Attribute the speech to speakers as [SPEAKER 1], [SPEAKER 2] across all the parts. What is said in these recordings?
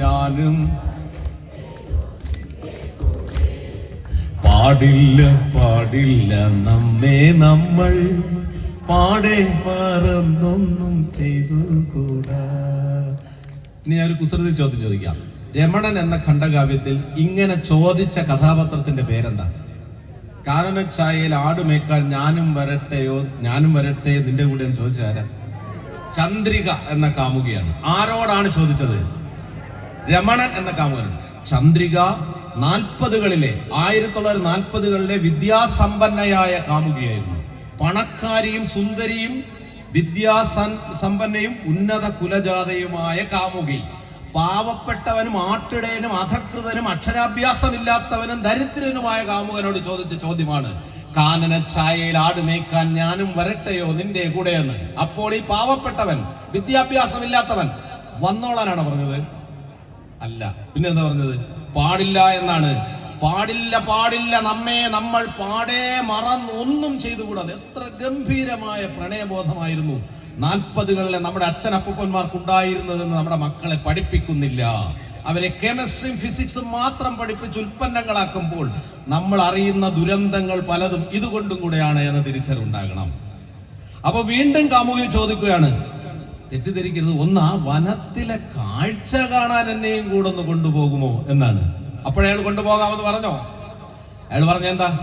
[SPEAKER 1] ഞാനും പാടില്ല പാടില്ല. നമ്മെ നമ്മൾ പാടെ മറന്നൊന്നും ചെയ്തു കൂടാ ഇനി ഞാനൊരു കുസൃതി ചോദ്യം ചോദിക്കാം. രമണൻ എന്ന ഖണ്ഡകാവ്യത്തിൽ ഇങ്ങനെ ചോദിച്ച കഥാപാത്രത്തിന്റെ പേരെന്താ? കാനനച്ചായയിൽ ആടുമേക്കാൻ ഞാനും വരട്ടെയോ ഞാനും വരട്ടെ നിന്റെ കൂടെ ചോദിച്ചാരാ ചന്ദ്രിക എന്ന കാമുകിയാണ്. ആരോടാണ് ചോദിച്ചത്? രമണൻ എന്ന കാമുകൻ ചന്ദ്രിക നാൽപ്പതുകളിലെ ആയിരത്തി തൊള്ളായിരത്തി നാൽപ്പതുകളിലെ വിദ്യാസമ്പന്നയായ കാമുകിയായിരുന്നു. പണക്കാരിയും സുന്ദരിയും വിദ്യാസൻ സമ്പന്നയും ഉന്നത കുലജാതയുമായ കാമുകി. പാവപ്പെട്ടവനും ആട്ടിടയനും അധകൃതനും അക്ഷരാഭ്യാസമില്ലാത്തവനും ദരിദ്രനുമായ കാമുകനോട് ചോദിച്ച ചോദ്യമാണ് കാനന ഛായയിൽ ആടുമേക്കാൻ ഞാനും വരട്ടെയോ നിന്റെ എന്ന്. അപ്പോൾ ഈ പാവപ്പെട്ടവൻ വിദ്യാഭ്യാസമില്ലാത്തവൻ വന്നോളാനാണ് പറഞ്ഞത്? അല്ല. പിന്നെന്താ പറഞ്ഞത്? പാടില്ല എന്നാണ്. പാടില്ല പാടില്ല നമ്മെ നമ്മൾ പാടേ മറന്ന് ഒന്നും ചെയ്തുകൂടാതെ. എത്ര ഗംഭീരമായ പ്രണയബോധമായിരുന്നു നാൽപ്പതുകളിലെ നമ്മുടെ അച്ഛനപ്പൂപ്പന്മാർക്ക് ഉണ്ടായിരുന്നതെന്ന് നമ്മുടെ മക്കളെ പഠിപ്പിക്കുന്നില്ല. അവരെ കെമിസ്ട്രിയും ഫിസിക്സും മാത്രം പഠിപ്പിച്ച് ഉൽപ്പന്നങ്ങളാക്കുമ്പോൾ നമ്മൾ അറിയുന്ന ദുരന്തങ്ങൾ പലതും ഇതുകൊണ്ടും കൂടെയാണ് എന്ന തിരിച്ചറിവുണ്ടാകണം. അപ്പൊ വീണ്ടും കാമുകി ചോദിക്കുകയാണ് തെറ്റിദ്ധരിക്കരുത്. ഒന്ന് ആ വനത്തിലെ കാഴ്ച കാണാൻ എന്നെയും കൂടെ ഒന്ന് കൊണ്ടുപോകുമോ? എന്നാണ്. അപ്പോഴയാൾ കൊണ്ടുപോകാമെന്ന് പറഞ്ഞോ? അയാൾ പറഞ്ഞ എന്താ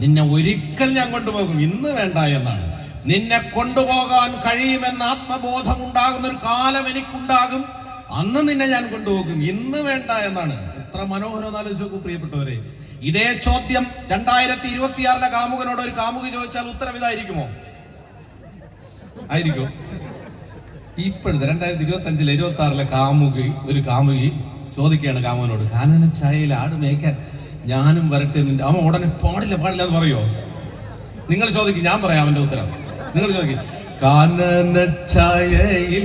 [SPEAKER 1] നിന്നെ ഒരിക്കൽ ഞാൻ കൊണ്ടുപോകും. ഇന്ന് വേണ്ട എന്നാണ്. നിന്നെ കൊണ്ടുപോകാൻ കഴിയുമെന്ന ആത്മബോധം ഉണ്ടാകുന്ന ഒരു കാലം എനിക്കുണ്ടാകും. അന്ന് നിന്നെ ഞാൻ കൊണ്ടുപോകും. ഇന്ന് വേണ്ട എന്നാണ്. എത്ര മനോഹരം ആലോചിച്ച് പ്രിയപ്പെട്ടവരെ. ഇതേ ചോദ്യം രണ്ടായിരത്തി ഇരുപത്തിയാറിലെ കാമുകനോട് ഒരു കാമുകി ചോദിച്ചാൽ ഉത്തരം ഇതായിരിക്കുമോ? ആയിരിക്കും. ഇപ്പോഴത്തെ രണ്ടായിരത്തി ഇരുപത്തി അഞ്ചിലെ ഇരുപത്തി ആറിലെ കാമുകി ഒരു കാമുകി ചോദിക്കുകയാണ് കാമുകനോട്. കാനന ചായയിൽ ആട് മേയ്ക്കാൻ ഞാനും വരട്ടെ നിന്റെ അവൻ ഉടനെ പാടില്ല പാടില്ല എന്ന് പറയോ? നിങ്ങൾ ചോദിക്കും ഞാൻ പറയാം അവന്റെ ഉത്തരം. നിങ്ങൾ ചോദിക്കും കാനന ചായയിൽ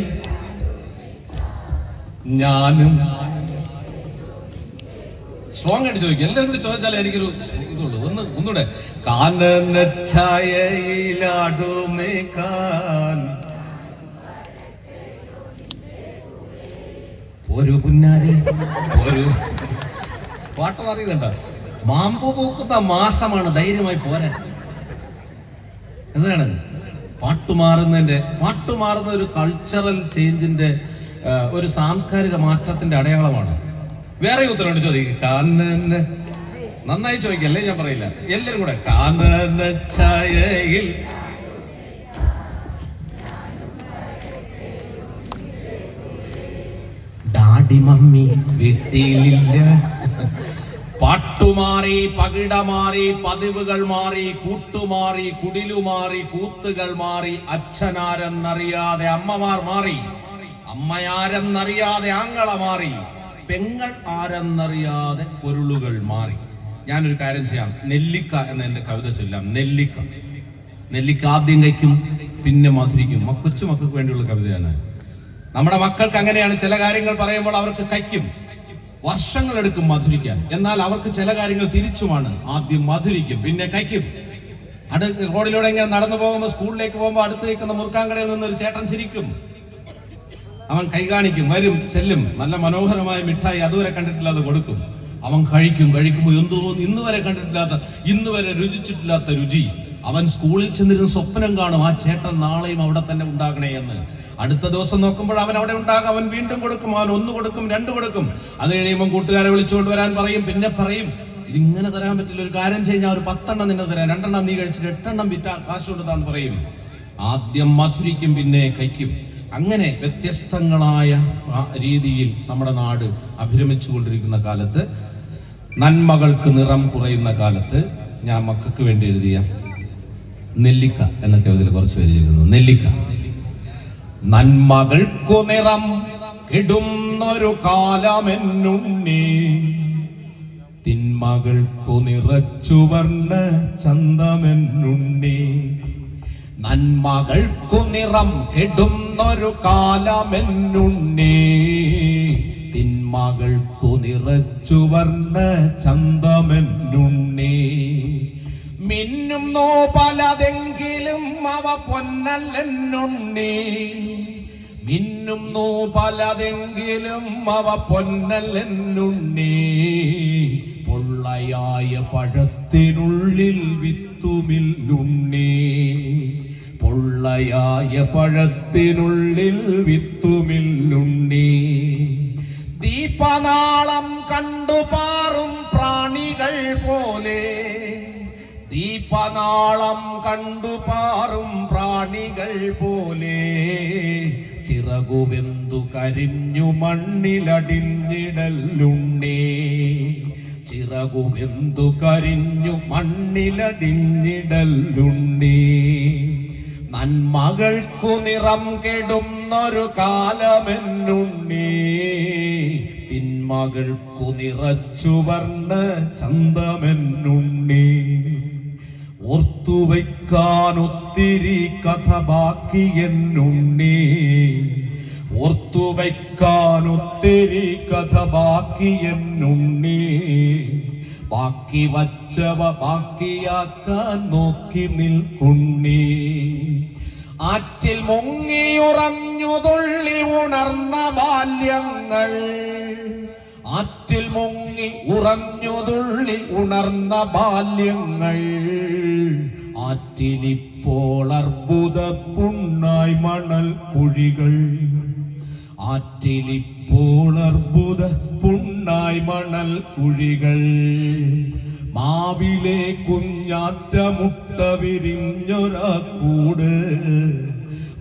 [SPEAKER 1] ഞാനും. സ്ട്രോങ് ആയിട്ട് ചോദിക്കും. എല്ലാവരും കൂടി ചോദിച്ചാലേ എനിക്കൊരു ഇതുള്ളൂ ഒന്ന് ഒന്നുകൂടെ. കാനന ഛായയിൽ ഒരു പുന്നാരെ ഒരു പാട്ട് പറയുന്നുണ്ട മാമ്പു പൂക്കുന്ന മാസമാണ് ധൈര്യമായി പോരാൻ. എന്താണ്? പാട്ടുമാറുന്നതിന്റെ പാട്ടുമാറുന്ന പാട്ട് മാറുന്ന ഒരു കൾച്ചറൽ ചേഞ്ചിന്റെ ഒരു സാംസ്കാരിക മാറ്റത്തിന്റെ അടയാളമാണ്. വേറെ ഉത്തരവുണ്ട് ചോദിക്കും നന്നായി ചോദിക്കല്ലേ ഞാൻ പറയില്ല. എല്ലാരും കൂടെ കാനന ഛായയിൽ. മമ്മി വീട്ടിലില്ല. പാട്ടുമാറി പകിട മാറി പതിവുകൾ മാറി കൂട്ടുമാറി കുടിലുമാറി കൂത്തുകൾ മാറി അച്ഛനാരെന്നറിയാതെ അമ്മമാർ മാറി. അമ്മയാരെന്നറിയാതെ ആങ്ങള മാറി പെങ്ങൾ ആരെന്നറിയാതെ പൊരുളുകൾ മാറി. ഞാനൊരു കാര്യം ചെയ്യാം. നെല്ലിക്ക എന്ന എന്റെ കവിത ചൊല്ലാം. നെല്ലിക്ക. നെല്ലിക്ക ആദ്യം കഴിക്കും പിന്നെ മധുരിക്കും. കൊച്ചു മക്കൾക്ക് വേണ്ടിയുള്ള കവിതയാണ്. നമ്മുടെ മക്കൾക്ക് അങ്ങനെയാണ്. ചില കാര്യങ്ങൾ പറയുമ്പോൾ അവർക്ക് കയ്ക്കും വർഷങ്ങൾ എടുക്കും മധുരിക്കാൻ. എന്നാൽ അവർക്ക് ചില കാര്യങ്ങൾ തിരിച്ചുമാണ്. ആദ്യം മധുരിക്കും പിന്നെ കയ്ക്കും അടുത്ത് റോഡിലൂടെ ഇങ്ങനെ നടന്നു പോകുമ്പോൾ സ്കൂളിലേക്ക് പോകുമ്പോൾ അടുത്ത് നിൽക്കുന്ന മുറുക്കാങ്കടയിൽ ഒരു ചേട്ടൻ ചിരിക്കും. അവൻ കൈ കാണിക്കും വരും ചെല്ലും. നല്ല മനോഹരമായ മിഠായി അതുവരെ കണ്ടിട്ടില്ലാതെ കൊടുക്കും. അവൻ കഴിക്കും കഴിക്കുമ്പോൾ എന്തോ ഇന്ന് വരെ കണ്ടിട്ടില്ലാത്ത ഇന്ന് വരെ രുചിച്ചിട്ടില്ലാത്ത രുചി. അവൻ സ്കൂളിൽ ചെന്നിരുന്ന സ്വപ്നം കാണും ആ ചേട്ടൻ നാളെയും അവിടെ തന്നെ ഉണ്ടാകണേ എന്ന്. അടുത്ത ദിവസം നോക്കുമ്പോൾ അവൻ അവിടെ ഉണ്ടാകും അവൻ വീണ്ടും കൊടുക്കും അവൻ ഒന്ന് കൊടുക്കും രണ്ട് കൊടുക്കും. അത് കഴിയുമ്പോൾ കൂട്ടുകാരെ വിളിച്ചുകൊണ്ട് വരാൻ പറയും പിന്നെ പറയും ഇതിങ്ങനെ തരാൻ പറ്റില്ല ഒരു കാര്യം ചെയ്യാൻ ഒരു പത്തെണ്ണം നിന്നെ തരാം. രണ്ടെണ്ണം നീ കഴിച്ചിട്ട് എട്ടെണ്ണം വിറ്റാ കാശ് കൊടുത്താന്ന് പറയും. ആദ്യം മധുരിക്കും പിന്നെ കഴിക്കും അങ്ങനെ വ്യത്യസ്തങ്ങളായ രീതിയിൽ നമ്മുടെ നാട് അഭിരമിച്ചു കൊണ്ടിരിക്കുന്ന കാലത്ത് നന്മകൾക്ക് നിറം കുറയുന്ന കാലത്ത് ഞാൻ മക്കൾക്ക് വേണ്ടി എഴുതിയ നെല്ലിക്ക എന്ന കവിതയിൽ കുറച്ച് പേര് ചെയ്തിരുന്നു നെല്ലിക്ക. നന്മകൾക്കു നിറം കിടുന്നൊരു കാലമെന്നുണ്ണി തിന്മകൾക്കു നിറച്ചു വർണ ചന്തമെന്നുണ്ണി. നന്മകൾക്കു നിറം കെടുന്നൊരു കാലമെന്നുണ്ണി. തിന്മകൾക്കു നിറച്ചു വർണ ചന്തമെന്നുണ്ണി. മിന്നും നോ പലതെങ്കിലും അവ പൊന്നല്ലെന്നുണ്ണി. മിന്നുന്നോ മിന്നുന്നു പലതെങ്കിലും അവ പൊന്നല്ലെന്നുണ്ണി. പൊള്ളയായ പഴത്തിനുള്ളിൽ വിത്തുമില്ലുണ്ണി. പൊള്ളയായ പഴത്തിനുള്ളിൽ വിത്തുമില്ലുണ്ണി. ദീപനാളം കണ്ടുപാറും പ്രാണികൾ പോലെ. ദീപനാളം കണ്ടുപാറും പ്രാണികൾ പോലെ. ചിറകുവെന്തു കരിഞ്ഞു മണ്ണിലടിഞ്ഞിടല്ലുണ്ണേ ചിറകുവെന്തു കരിഞ്ഞു മണ്ണിലടിഞ്ഞിടല്ലുണ്ണേ നന്മകൾക്കു നിറം കെടുന്നൊരു കാലമെന്നുണ്ണി. തിന്മകൾക്കു നിറച്ചു വർണ ചന്തമെന്നുണ്ണി. ഓർത്തുവയ്ക്കാൻ ഒത്തിരി കഥ ബാക്കിയെന്നുണ്ണേ ഓർത്തുവയ്ക്കാൻ ഒത്തിരി കഥ ബാക്കി എന്നുണ്ണി. ബാക്കി വച്ചവ ബാക്കിയാക്കാൻ നോക്കി നിൽക്കുന്നേ ആറ്റിൽ മുങ്ങിയുറഞ്ഞു തുള്ളി ഉണർന്ന ബാല്യങ്ങൾ. ആറ്റിൽ മുങ്ങി ഉറഞ്ഞു തുള്ളി ഉണർന്ന ബാല്യങ്ങൾ. ആറ്റിലിപ്പോൾ അർബുദ പുണ്ണായി മണൽ കുഴികൾ. ആറ്റിലിപ്പോൾ അർബുദ പുണ്ണായി മണൽ കുഴികൾ. മാവിലെ കുഞ്ഞാറ്റ മുട്ട വിരിഞ്ഞൊരക്കൂട്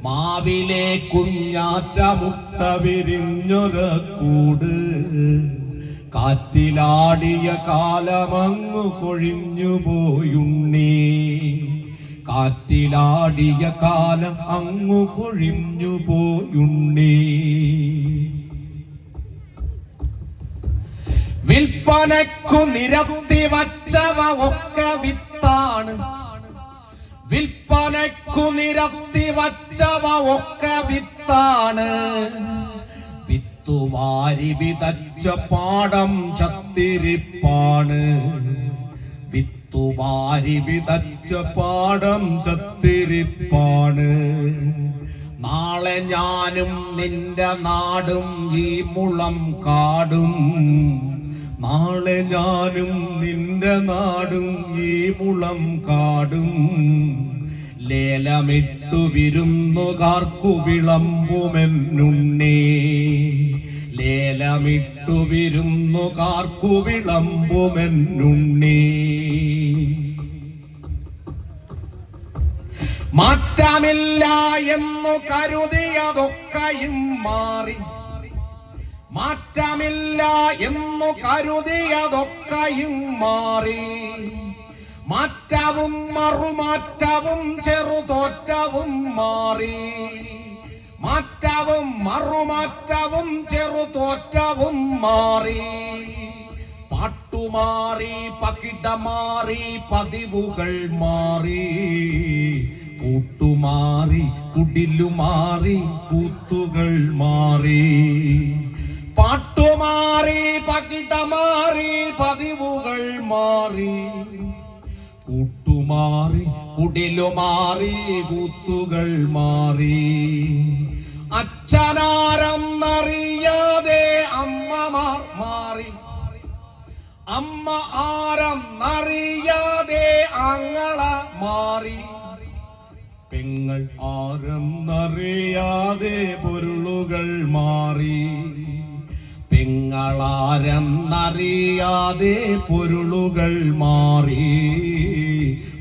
[SPEAKER 1] മാവിലെ കുഞ്ഞാറ്റ മുട്ട വിരിഞ്ഞൊരക്കൂട് കാറ്റിലാടിയ കാലമങ്ങു കൊഴിഞ്ഞു പോയുണ്ണേ. കാറ്റിലാടിയ കാലം അങ്ങു കൊഴിഞ്ഞു പോയുണ്ണേ. വിൽപ്പനക്കു നിരത്തി വച്ചവ ഒക്കെ വിത്താണ്. വിൽപ്പനക്കു നിരത്തി വച്ചവ ഒക്കെ വിത്താണ്. വിത്തുവാരി വിതച്ച പാടം ചത്തിരിപ്പാണ്. വിത്തുവാരി വിതച്ച പാടം ചത്തിരിപ്പാണ്. നാളെ ഞാനും നിന്റെ നാടും ഈ മുളം കാടും. നാളെ ഞാനും നിന്റെ നാടും ഈ മുളം കാടും. ലേലമിട്ടു വിരുന്നു വിരുന്നുകാർക്കു വിളമ്പുമെന്നുണ്ണേ. ലേലമിട്ടു വിരുന്നു വിരുന്നുകാർക്കു വിളമ്പുമെന്നുണ്ണേ. മാറ്റമില്ല എന്നു കരുതിയതൊക്കെയും മാറി മാറ്റമില്ല എന്നു കരുതിയതൊക്കെയും മാറി. മാറ്റവും മറുമാറ്റവും ചെറുതോറ്റവും മാറി. മാറ്റവും മറുമാറ്റവും ചെറുതോറ്റവും മാറി. പാട്ടുമാറി പകിടമാറി പതിവുകൾ മാറി. കൂട്ടുമാറി കുടിലുമാറി കൂത്തുകൾ മാറി. പാട്ടുമാറി പകിട മാറി പതിവുകൾ മാറി. കൂട്ടുമാറി കുടിലുമാറി കൂത്തുകൾ മാറി. അച്ഛനാരെന്നറിയാതെ അമ്മമാർ മാറി. അമ്മ ആരെന്നറിയാതെ അങ്ങള മാറി. പെങ്ങൾ ആരെന്നറിയാതെ പൊരുളുകൾ മാറി. പെങ്ങളാരം അറിയാതെ പൊരുളുകൾ മാറി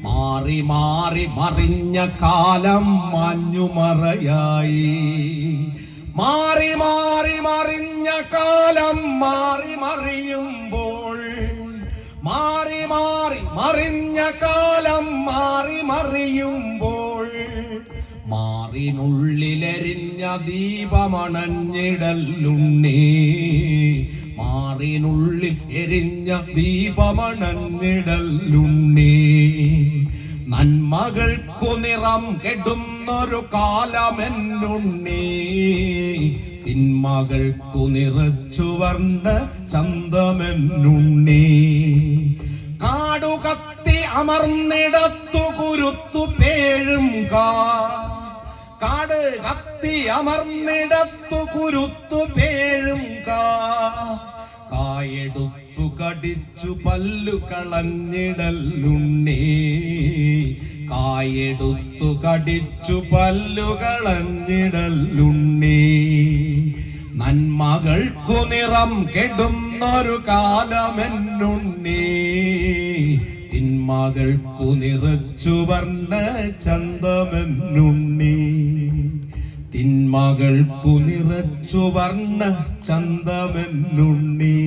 [SPEAKER 1] മാറി മാറി മറിഞ്ഞ കാലം മഞ്ഞുമറയായി. മാറി മാറി മറിഞ്ഞ കാലം മാറി മറിയുമ്പോൾ മാറി മാറി മറിഞ്ഞ കാലം മാറി മറിയുമ്പോൾ മാറിനുള്ളിലെരിഞ്ഞ ദീപമണഞ്ഞിടല്ലുണ്ണി മാറിനുള്ളിൽ എരിഞ്ഞ ദീപമണഞ്ഞിടല്ലുണ്ണി നന്മകൾക്കു നിറം കെടുന്നൊരു കാലമെന്നുണ്ണി. തിന്മകൾക്കു നിറച്ചു വർണ ചന്തമെന്നുണ്ണി. കാടുകത്തി അമർന്നിടത്തു കുരുത്തു പേഴും കാ കാട് കത്തി അമർന്നിടത്തു കുരുത്തു പേഴും കാ. കായെടുത്തു കടിച്ചു പല്ലു കളഞ്ഞിടല്ലുണ്ണി കായെടുത്തു കടിച്ചു പല്ലു കളഞ്ഞിടല്ലുണ്ണി നന്മകൾക്കു നിറം കെടുന്നൊരു കാലമെന്നുണ്ണി. തിന്മകൾക്കു നിറച്ചു വർണ ചന്തമെന്നുണ്ണി. തിന്മകൾക്കു നിറച്ചു വർണ ചന്തമെന്നുണ്ണി.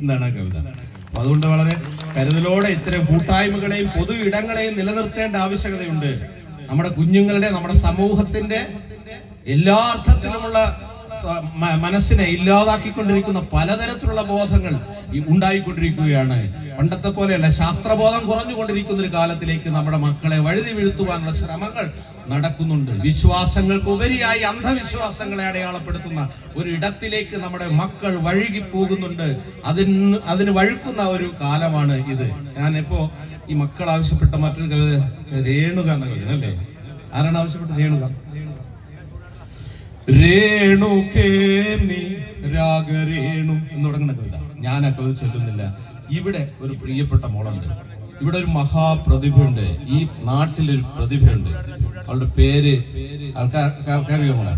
[SPEAKER 1] എന്നാണ് കവിത. അപ്പൊ അതുകൊണ്ട് വളരെ കരുതലോടെ ഇത്തരം കൂട്ടായ്മകളെയും പൊതു ഇടങ്ങളെയും നിലനിർത്തേണ്ട ആവശ്യകതയുണ്ട്. നമ്മുടെ കുഞ്ഞുങ്ങളുടെ നമ്മുടെ സമൂഹത്തിന്റെ എല്ലാ അർത്ഥത്തിലുമുള്ള മനസ്സിനെ ഇല്ലാതാക്കിക്കൊണ്ടിരിക്കുന്ന പലതരത്തിലുള്ള ബോധങ്ങൾ ഉണ്ടായിക്കൊണ്ടിരിക്കുകയാണ്. പണ്ടത്തെ പോലെയല്ല ശാസ്ത്രബോധം കുറഞ്ഞുകൊണ്ടിരിക്കുന്ന ഒരു കാലത്തിലേക്ക് നമ്മുടെ മക്കളെ വഴുതി വീഴ്ത്തുവാനുള്ള ശ്രമങ്ങൾ നടക്കുന്നുണ്ട്. വിശ്വാസങ്ങൾക്ക് ഉപരിയായി അന്ധവിശ്വാസങ്ങളെ അടയാളപ്പെടുത്തുന്ന ഒരു ഇടത്തിലേക്ക് നമ്മുടെ മക്കൾ വഴുകി പോകുന്നുണ്ട്. അതിന് അതിന് വഴുക്കുന്ന ഒരു കാലമാണ് ഇത്. ഞാനിപ്പോ ഈ മക്കൾ ആവശ്യപ്പെട്ട മറ്റൊരു കവിത രേണുക എന്ന കവിത അല്ലേ ആരാണ് ആവശ്യപ്പെട്ട രേണുക. രേണുകേ നീ രാഗരേണു എന്ന് തുടങ്ങുന്ന കവിത. ഞാൻ ആ കവിത ചൊല്ലുന്നില്ല. ഇവിടെ ഒരു പ്രിയപ്പെട്ട മോളുണ്ട്. ഇവിടെ ഒരു മഹാപ്രതിഭയുണ്ട്. ഈ നാട്ടിലൊരു പ്രതിഭയുണ്ട്. അവളുടെ പേര് ആൾക്കാർ മോളെ.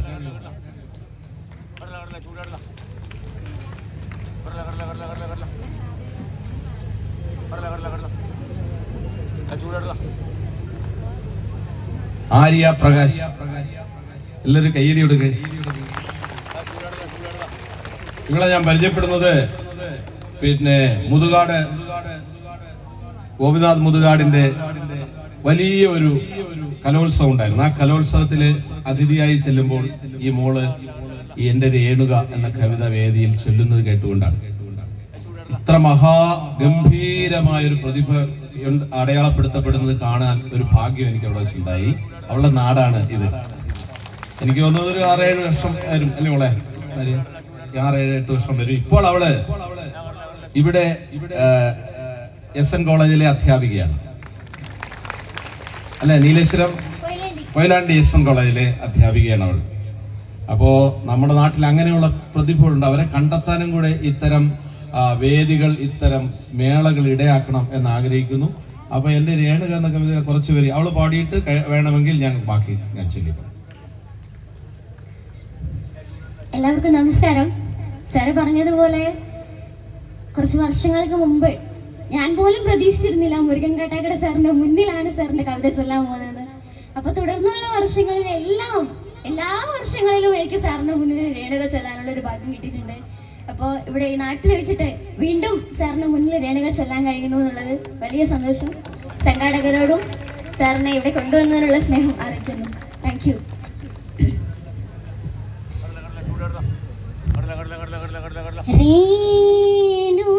[SPEAKER 1] ആര്യ പ്രകാശ് പ്രകാശ്. എല്ലാവരും കയ്യടി കൊടുക്ക്. നിങ്ങളെ ഞാൻ പരിചയപ്പെടുന്നത് പിന്നെ മുതുകാട് ഗോപിനാഥ് മുതുകാടിന്റെ വലിയ ഒരു കലോത്സവം ഉണ്ടായിരുന്നു. ആ കലോത്സവത്തിൽ അതിഥിയായി ചെല്ലുമ്പോൾ ഈ മോൾ ഈ രേണുക എന്ന കവിത വേദിയിൽ ചൊല്ലുന്നത് കേട്ടുകൊണ്ടാണ്. ഇത്ര മഹാഗംഭീരമായ ഒരു പ്രതിഭ അടയാളപ്പെടുത്തപ്പെടുന്നത് കാണാൻ ഒരു ഭാഗ്യം എനിക്ക് അവിടെ വെച്ചുണ്ടായി. അവളുടെ നാടാണ് ഇത്. എനിക്ക് തോന്നുന്നത് ഒരു ആറേഴ് വർഷം വരും അല്ലേ മോളെ? ആറേഴ് എട്ട് വർഷം വരും. ഇപ്പോൾ അവൾ ഇവിടെ എസ് എൻ കോളേജിലെ അധ്യാപികയാണ്. അല്ലെ നീലേശ്വരം? കൊയിലാണ്ടി. എസ് എൻ കോളേജിലെ അധ്യാപികയാണ് അവൾ. അപ്പോ നമ്മുടെ നാട്ടിൽ അങ്ങനെയുള്ള പ്രതിഭകളുണ്ട്. അവരെ കണ്ടെത്താനും കൂടെ ഇത്തരം വേദികൾ ഇത്തരം മേളകൾ ഇടയാക്കണം എന്ന് ആഗ്രഹിക്കുന്നു അപ്പൊ എന്റെ രേണുക എന്ന കവിത കുറച്ച് പേര് അവൾ പാടിയിട്ട് വേണമെങ്കിൽ ഞാൻ ബാക്കി ഞാൻ ചൊല്ലിക്കോളാം.
[SPEAKER 2] എല്ലാവർക്കും നമസ്കാരം. സാറ് പറഞ്ഞതുപോലെ കുറച്ച് വർഷങ്ങൾക്ക് മുമ്പ് ഞാൻ പോലും പ്രതീക്ഷിച്ചിരുന്നില്ല മുരുകൻ കാട്ടാക്കട സാറിന്റെ മുന്നിലാണ് സാറിന്റെ കവിത ചൊല്ലാൻ പോകുന്നത്. അപ്പൊ തുടർന്നുള്ള വർഷങ്ങളിൽ എല്ലാം എല്ലാ വർഷങ്ങളിലും എനിക്ക് സാറിന്റെ മുന്നിൽ രേണുക ചൊല്ലാനുള്ള ഒരു ഭാഗ്യം കിട്ടിയിട്ടുണ്ട്. അപ്പോൾ ഇവിടെ ഈ നാട്ടിൽ വെച്ചിട്ട് വീണ്ടും സാറിന്റെ മുന്നിൽ രേണുക ചൊല്ലാൻ കഴിയുന്നു എന്നുള്ളത് വലിയ സന്തോഷം. സംഘാടകരോടും സാറിനെ ഇവിടെ കൊണ്ടുവന്നതിനുള്ള സ്നേഹം അറിയിക്കുന്നു. താങ്ക് യു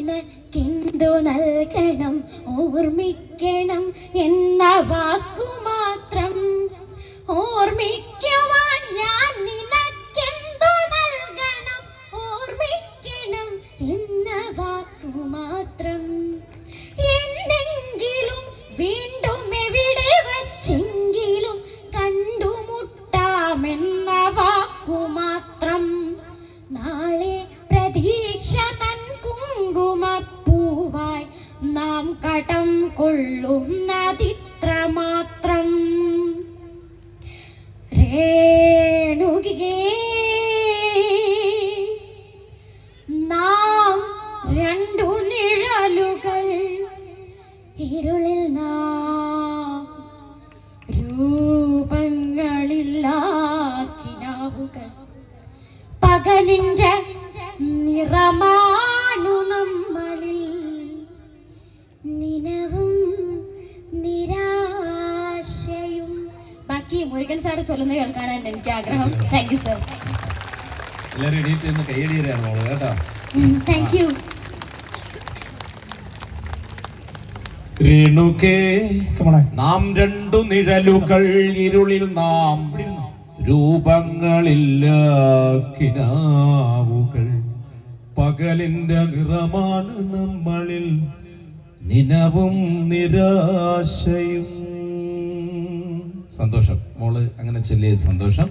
[SPEAKER 2] നിനക്കെന്തു നൽകണം? ഓർമ്മിക്കണം എന്ന വാക്കു ചൊല്ലുന്ന കേൾക്കാനാണ് എനിക്ക് ആഗ്രഹം. താങ്ക് യു സർ
[SPEAKER 1] എല്ലാവരും എണീറ്റ് നിന്ന് കൈയടിയാണ് മോൾ കേട്ടോ?
[SPEAKER 2] താങ്ക് യു
[SPEAKER 1] നാം രണ്ടു നിഴലുകൾ ഇരുളിൽ നാം രൂപങ്ങളില്ല കിനാവുകൾ പകലിന്റെ നിറമാണ് നമ്മളിൽ നിനവും നിരാശയും. സന്തോഷം. മോൾ അങ്ങനെ ചൊല്ലിയത് സന്തോഷം.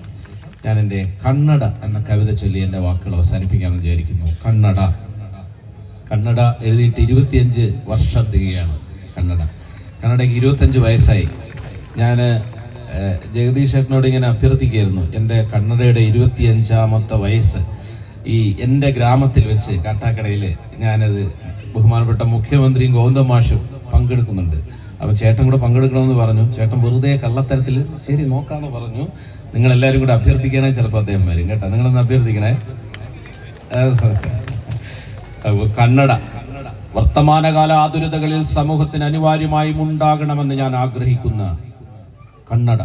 [SPEAKER 1] ഞാൻ എന്റെ കണ്ണട എന്ന കവിത ചൊല്ലി എന്റെ വാക്കുകൾ അവസാനിപ്പിക്കാമെന്ന് വിചാരിക്കുന്നു. കണ്ണട. കണ്ണട എഴുതിയിട്ട് ഇരുപത്തിയഞ്ച് വർഷം തികയാണ് കണ്ണട. കണ്ണടയ്ക്ക് ഇരുപത്തഞ്ച് വയസ്സായി. ഞാൻ ജഗദീഷ് ചേട്ടനോട് ഇങ്ങനെ അഭ്യർത്ഥിക്കുകയായിരുന്നു. എന്റെ കണ്ണടയുടെ ഇരുപത്തിയഞ്ചാമത്തെ വയസ്സ് ഈ എന്റെ ഗ്രാമത്തിൽ വെച്ച് കാട്ടാക്കടയിൽ ഞാനത് ബഹുമാനപ്പെട്ട മുഖ്യമന്ത്രിയും ഗോവിന്ദമാഷും പങ്കെടുക്കുന്നുണ്ട്. അപ്പോൾ ചേട്ടൻ കൂടെ പങ്കെടുക്കണമെന്ന് പറഞ്ഞു. ചേട്ടൻ വെറുതെ കള്ളത്തരത്തിൽ ശരി നോക്കാമെന്ന് പറഞ്ഞു. നിങ്ങൾ എല്ലാവരും കൂടെ അഭ്യർത്ഥിക്കണേ ചിലപ്പോൾ അദ്ദേഹം വരും കേട്ടോ. നിങ്ങളൊന്ന് അഭ്യർത്ഥിക്കണേ. കന്നഡ വർത്തമാനകാല ആതുരതകളിൽ സമൂഹത്തിന് അനിവാര്യമായും ഉണ്ടാകണമെന്ന് ഞാൻ ആഗ്രഹിക്കുന്ന കണ്ണട.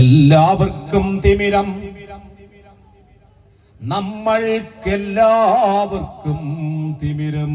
[SPEAKER 1] എല്ലാവർക്കും തിമിരം. നമ്മൾക്കെല്ലാവർക്കും തിമിരം.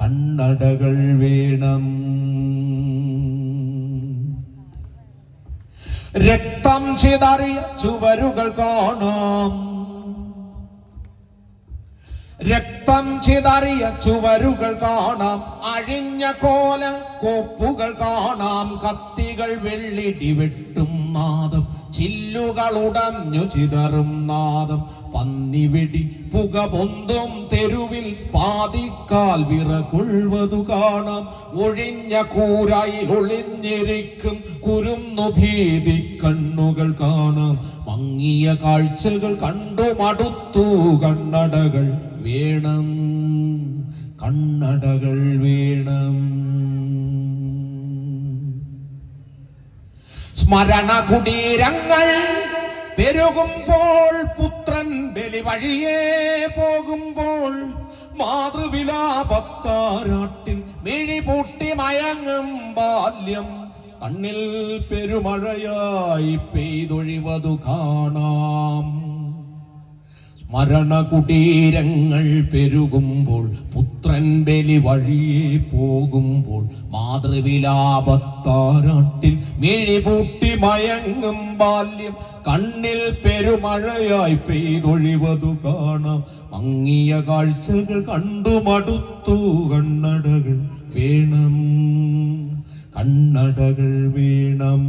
[SPEAKER 1] കണ്ണടകൾ വേണം. രക്തം ചിതറിയ ചുവരുകൾ കാണാം. രക്തം ചിതറിയ ചുവരുകൾ കാണാം. അഴിഞ്ഞ കോല കോപ്പുകൾ കാണാം. കത്തികൾ വെള്ളിടി വെട്ടും നാദം. ചില്ലുകൾ ഉടഞ്ഞു ചിതറും നാദം പന്നിവെടി പുക പൊന്തും തെരുവിൽ പാതിക്കാൽ വിറകൊഴുവതു കാണാം. ഒഴിഞ്ഞ കൂരായി ഒളിഞ്ഞിരിക്കും കുരുന്നു ഭീതി കണ്ണുകൾ കാണാം. മങ്ങിയ കാഴ്ചകൾ കണ്ടു മടുത്തു കണ്ണടകൾ വേണം. കണ്ണടകൾ വേണം. സ്മരണ കുടീരങ്ങൾ പെരുകുമ്പോൾ പുത്രൻ ബലി വഴിയേ പോകുമ്പോൾ മാതൃവിലാപത്താരാട്ടിൽ മിഴി പൂട്ടി മയങ്ങും ബാല്യം കണ്ണിൽ പെരുമഴയായി പെയ്തൊഴിവതു കാണാം. സ്മരണ കുടീരങ്ങൾ പെരുകുമ്പോൾ പുത്രൻ ബലി വഴിയെ പോകുമ്പോൾ മാതൃവിലാപത്താരാട്ടിൽ മിഴി പൂട്ടി മയങ്ങും ബാല്യം കണ്ണിൽ പെരുമഴയായി പെയ്തൊഴിവതു കാണാം. മങ്ങിയ കാഴ്ചകൾ കണ്ടു മടുത്തു കണ്ണടകൾ വേണം കണ്ണടകൾ വേണം.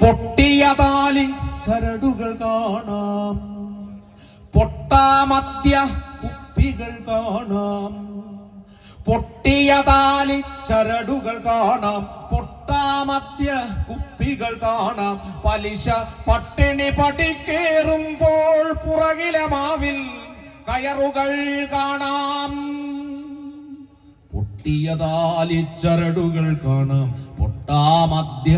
[SPEAKER 1] പൊട്ടിയതാലി ചരടുകൾ കാണാം. പൊട്ടാമദ്യ കുപ്പികൾ കാണാം. പൊട്ടിയതാലി ചരടുകൾ കാണാം. പൊട്ടാമദ്യ കുപ്പികൾ കാണാം. പലിശ പട്ടിണി പടിക്കേറുമ്പോൾ പുറകിലെ മാവിൽ കയറുകൾ കാണാം. പൊട്ടിയതാലിച്ചരടുകൾ കാണാം. പൊട്ടാമദ്യ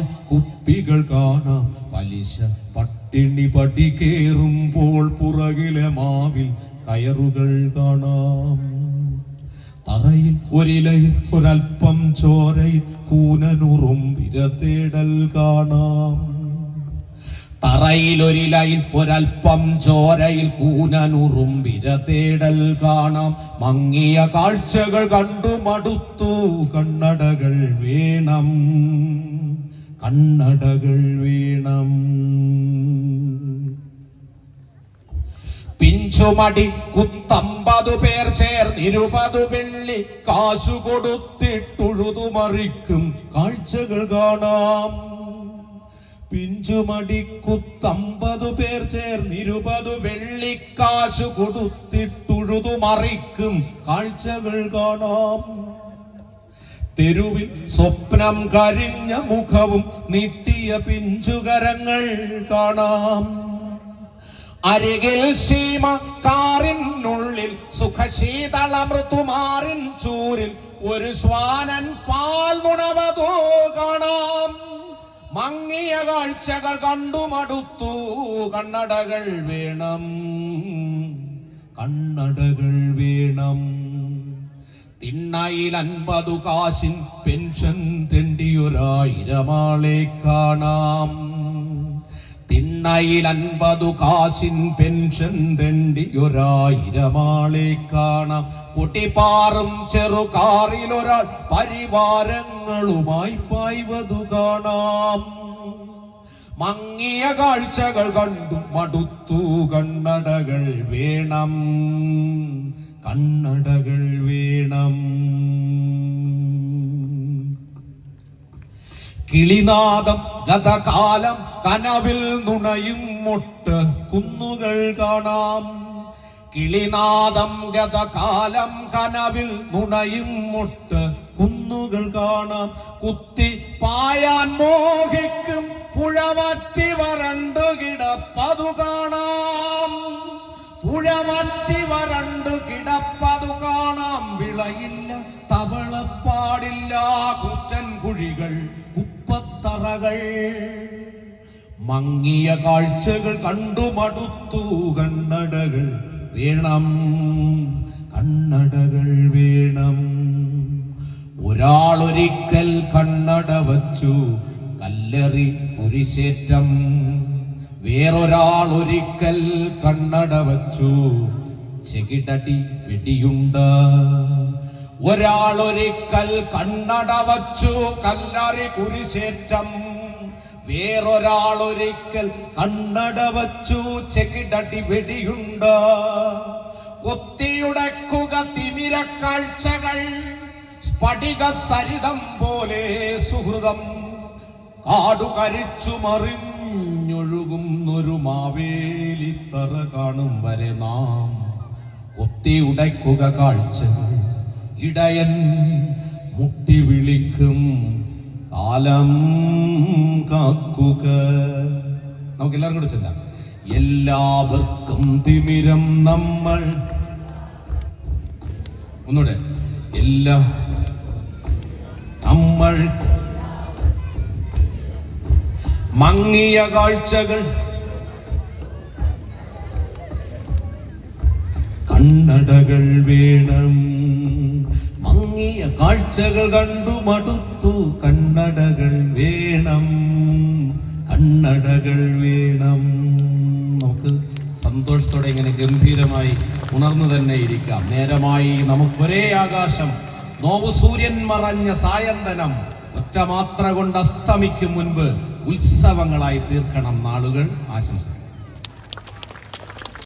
[SPEAKER 1] കുപ്പികൾ കാണാം. പലിശ പട്ടിണി പടി കേറുമ്പോൾ പുറകിലെ മാവിൽ കയറുകൾ കാണാം. തറയിൽ ഒരിലയിൽ ഒരൽപ്പം ചോരയിൽ കൂനനുറും വിരതേടൽ കാണാം. തറയിൽ ഒരിലയിൽ ഒരൽപ്പം ചോരയിൽ കൂനനുറും വിരതേടൽ കാണാം. മങ്ങിയ കാഴ്ചകൾ കണ്ടു മടുത്തു കണ്ണടകൾ വേണം. കണ്ണടകൾ വീണം. പിഞ്ചുമടി കുത്തമ്പതു പേർ ചേർന്നിരുപതു വെള്ളി കാശു കൊടുത്തിട്ടുഴുതു മറിക്കും കാഴ്ചകൾ കാണാം. പിഞ്ചുമടി കുത്തമ്പതു പേർ ചേർന്നിരുപതു വെള്ളിക്കാശു കൊടുത്തിട്ടുഴുതുമറിക്കും കാഴ്ചകൾ കാണാം. തെരുവിൽ സ്വപ്നം കരിഞ്ഞ മുഖവും നീട്ടിയ പിഞ്ചുകരങ്ങൾ കാണാം. അരികിൽ സീമ കാറിനുള്ളിൽ സുഖശീതള മൃത്തുമാറിൻ ചൂരിൽ ഒരു ശ്വാനൻ പാൽ നുണവതോ കാണാം. മങ്ങിയ കാഴ്ചകൾ കണ്ടു മടുത്തു കണ്ണടകൾ വേണം. കണ്ണടകൾ വേണം. തിണ്ണയിൽ അൻപതു കാശിൻ പെൻഷൻ തെണ്ടിയൊരായിരമാളെ കാണാം. തിണ്ണയിൽ അൻപതു കാശിൻ പെൻഷൻ തെണ്ടിയൊരായിരമാളെ കാണാം. കുട്ടിപ്പാറും ചെറുകാറിലൊരാൾ പരിവാരങ്ങളുമായി പായ്വതു കാണാം. മങ്ങിയ കാഴ്ചകൾ കണ്ടു മടുത്തു കണ്ണടകൾ വേണം. കണ്ണടകൾ വീണം. കിളിനാദം ഗതകാലം കനവിൽ നുണയും മുട്ട് കുന്നുകൾ കാണാം. കിളിനാദം ഗതകാലം കനവിൽ നുണയും മുട്ട് കുന്നുകൾ കാണാം. കുത്തി പായാൻ മോഹിക്കും പുഴവറ്റി വരണ്ടു കിടപ്പതു കാണാം. പുഴവറ്റി വരണ്ടു കിടപ്പതു കാണാം. വിളയില്ല തവളപ്പാടില്ല കുറ്റൻ കുഴികൾ കുപ്പത്തറകൾ. മങ്ങിയ കാഴ്ചകൾ കണ്ടു മടുത്തു കണ്ണടകൾ വേണം. കണ്ണടകൾ വേണം. ഒരാളൊരിക്കൽ കണ്ണട വച്ചു കല്ലെറി കുരിശേറ്റം. വേറൊരാൾ ഒരിക്കൽ കണ്ണട വച്ചു ചെകിടടി വെടിയുണ്ട്. ഒരാൾ ഒരിക്കൽ കണ്ണട വച്ചു കല്ലറി കുരിശേറ്റം. വേറൊരാൾ ഒരിക്കൽ കണ്ണട വച്ചു ചെകിടടി വെടിയുണ്ട്. കൊത്തിയുടക്കുക തിമിര കാഴ്ചകൾ സ്ഫടിക സരിതം പോലെ സുഹൃതം. കാടു കരിച്ചു മറിഞ്ഞൊഴുകുന്നൊരു മാവേലിത്തറ കാണും വരെ നാം. കൊത്തിയുടയ്ക്കുക കാഴ്ചകൾ ഇടയൻ മുട്ടി വിളിക്കും കാലം കാക്കുക. നമുക്ക് എല്ലാവരും കൂടെ ചെല്ലാം. എല്ലാവർക്കും തിമിരം നമ്മൾ. ഒന്നുകൂടെ. എല്ലാ നമ്മൾ മങ്ങിയ കാഴ്ചകൾ. കണ്ണടകൾ വേണം. മങ്ങിയ കാഴ്ചകൾ കണ്ടു മടുത്തു. കണ്ണടകൾ വേണം. കണ്ണടകൾ വേണം. നമുക്ക് സന്തോഷത്തോടെ ഇങ്ങനെ ഗംഭീരമായി ഉണർന്നു തന്നെ ഇരിക്കാം. നേരമായി നമുക്കൊരേ ആകാശം. നോവു സൂര്യൻ മറഞ്ഞ സായന്തനം. ഒറ്റ മാത്ര കൊണ്ട് അസ്തമിക്കും മുൻപ്. ഉത്സവങ്ങളായി തീർക്കണം നാളുകൾ ആശംസിക്കുന്നു